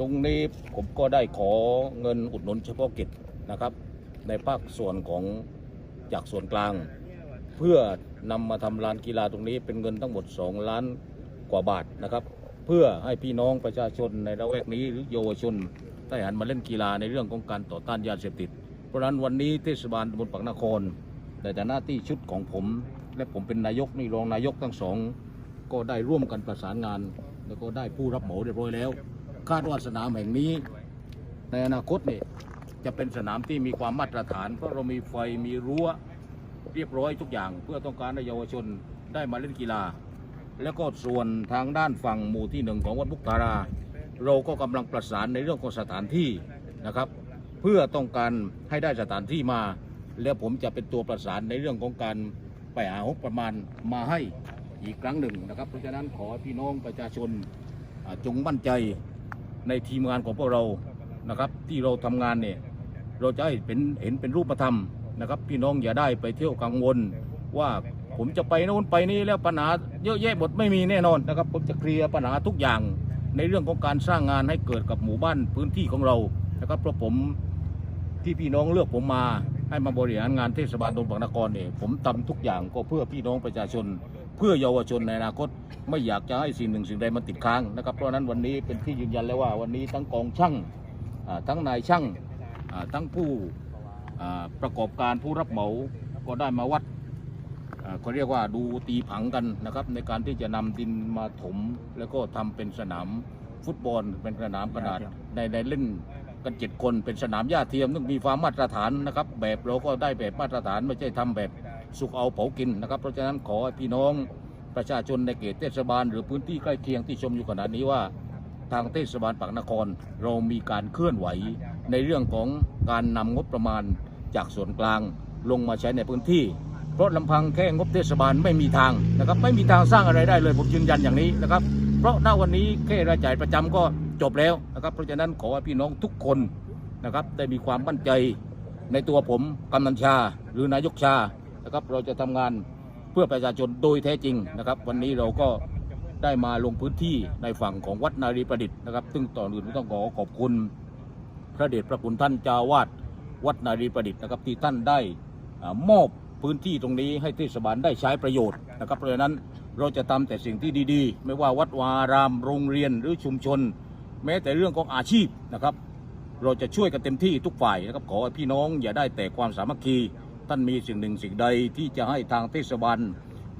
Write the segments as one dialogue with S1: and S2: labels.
S1: ตรงนี้ผมก็ได้ขอเงินอุดหนุนเฉพาะกิจนะครับ ในภาคส่วนของจากส่วนกลาง เพื่อนำมาทำลานกีฬาตรงนี้เป็นเงินทั้งหมด 2 ล้านกว่าบาทนะครับ เพื่อให้พี่น้องประชาชนในละแวกนี้หรือเยาวชนได้หันมาเล่นกีฬาในเรื่องของการต่อต้านยาเสพติด เพราะฉะนั้นวันนี้เทศบาลตำบลปากนครในฐานะที่ชุดของผม และผมเป็นนายกนี่รองนายกทั้งสอง ก็ได้ร่วมกันประสานงาน แล้วก็ได้ผู้รับเหมาเรียบร้อยแล้ว คาดว่าสนามแห่งนี้ ในอนาคตเนี่ยจะเป็นสนามที่มีความมาตรฐาน เพราะเรามีไฟมีรั้วเรียบร้อยทุกอย่าง เพื่อต้องการให้เยาวชนได้มาเล่นกีฬา แล้วก็ส่วนทางด้านฝั่งหมู่ที่หนึ่งของวัดมุกตารา เราก็กำลังประสานในเรื่องของสถานที่นะครับ เพื่อต้องการให้ได้สถานที่มา แล้วผมจะเป็นตัวประสานในเรื่องของการไปหางบประมาณมาให้อีกครั้งหนึ่งนะครับ เพราะฉะนั้นขอพี่น้องประชาชนจงมั่นใจ ในทีมงานของพวกเรานะครับที่เราทำงานเนี่ยเราจะให้เป็นเห็นเป็นรูปธรรมนะครับ พี่น้องอย่าได้ไปเที่ยวกังวล ว่าผมจะไปโน่นไปนี่แล้วปัญหาเยอะแยะหมดไม่มีแน่นอนนะครับ ผมจะเคลียร์ปัญหาทุกอย่างในเรื่องของการสร้างงานให้เกิดกับหมู่บ้านพื้นที่ของเรานะครับเพราะผมที่พี่น้องเลือกผมมาให้มาบริหารงานเทศบาลตำบลบางนครเนี่ยผมทำทุกอย่างก็เพื่อพี่น้องประชาชน เพื่อเยาวชนในอนาคต ไม่อยากจะให้สิ่งหนึ่งสิ่งใดมันติดค้างนะครับ เพราะฉะนั้นวันนี้เป็นที่ยืนยันแล้วว่าวันนี้ทั้งกองช่างทั้งนายช่างทั้งผู้ประกอบการผู้รับเหมาก็ได้มาวัดเขาเรียกว่าดูตีผังกันนะครับ ในการที่จะนำดินมาถม แล้วก็ทำเป็นสนามฟุตบอลเป็นสนามขนาดในในเล่นกันเจ็ดคนเป็นสนามหญ้าเทียมต้องมีความมาตรฐานนะครับ แบบเราก็ได้แบบมาตรฐานไม่ใช่ทำแบบ สุกเอาเผากินนะครับ เพราะฉะนั้นขอให้พี่น้องประชาชนในเขตเทศบาล หรือพื้นที่ใกล้เคียงที่ชมอยู่ขณะนี้ว่า ทางเทศบาลปากนคร เรามีการเคลื่อนไหว ในเรื่องของการนำงบประมาณจากส่วนกลางลงมาใช้ในพื้นที่ เพราะลำพังแค่งบเทศบาลไม่มีทางนะครับ ไม่มีทางสร้างอะไรได้เลยผมยืนยันอย่างนี้นะครับ เพราะณวันนี้แค่รายจ่ายประจำก็จบแล้วนะครับ เพราะฉะนั้นขอให้พี่น้องทุกคนนะครับได้มีความมั่นใจในตัวผมกำนันชา หรือนายกชา นะครับเราจะทำงานเพื่อประชาชนโดยแท้จริงนะครับ วันนี้เราก็ได้มาลงพื้นที่ในฝั่งของวัดนารีประดิษฐ์นะครับ ซึ่งต่ออื่นต้องขอขอบคุณพระเดชพระคุณท่านเจ้าวาดวัดนารีประดิษฐ์นะครับที่ท่านได้มอบพื้นที่ตรงนี้ให้เทศบาลได้ใช้ประโยชน์นะครับ เพราะฉะนั้นเราจะทำแต่สิ่งที่ดีๆ ไม่ว่าวัดวารามโรงเรียนหรือชุมชน แม้แต่เรื่องของอาชีพนะครับ เราจะช่วยกันเต็มที่ทุกฝ่ายนะครับขอพี่น้องอย่าได้แต่ความสามัคคี ท่านมีสิ่งหนึ่งสิ่งใดที่จะให้ทางเทศบาล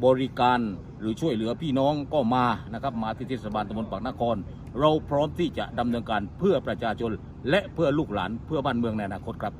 S1: บริการหรือช่วยเหลือพี่น้องก็มานะครับมาที่เทศบาลตำบลปากนคร เราพร้อมที่จะดำเนินการเพื่อประชาชนและเพื่อลูกหลานเพื่อบ้านเมืองในอนาคตครับ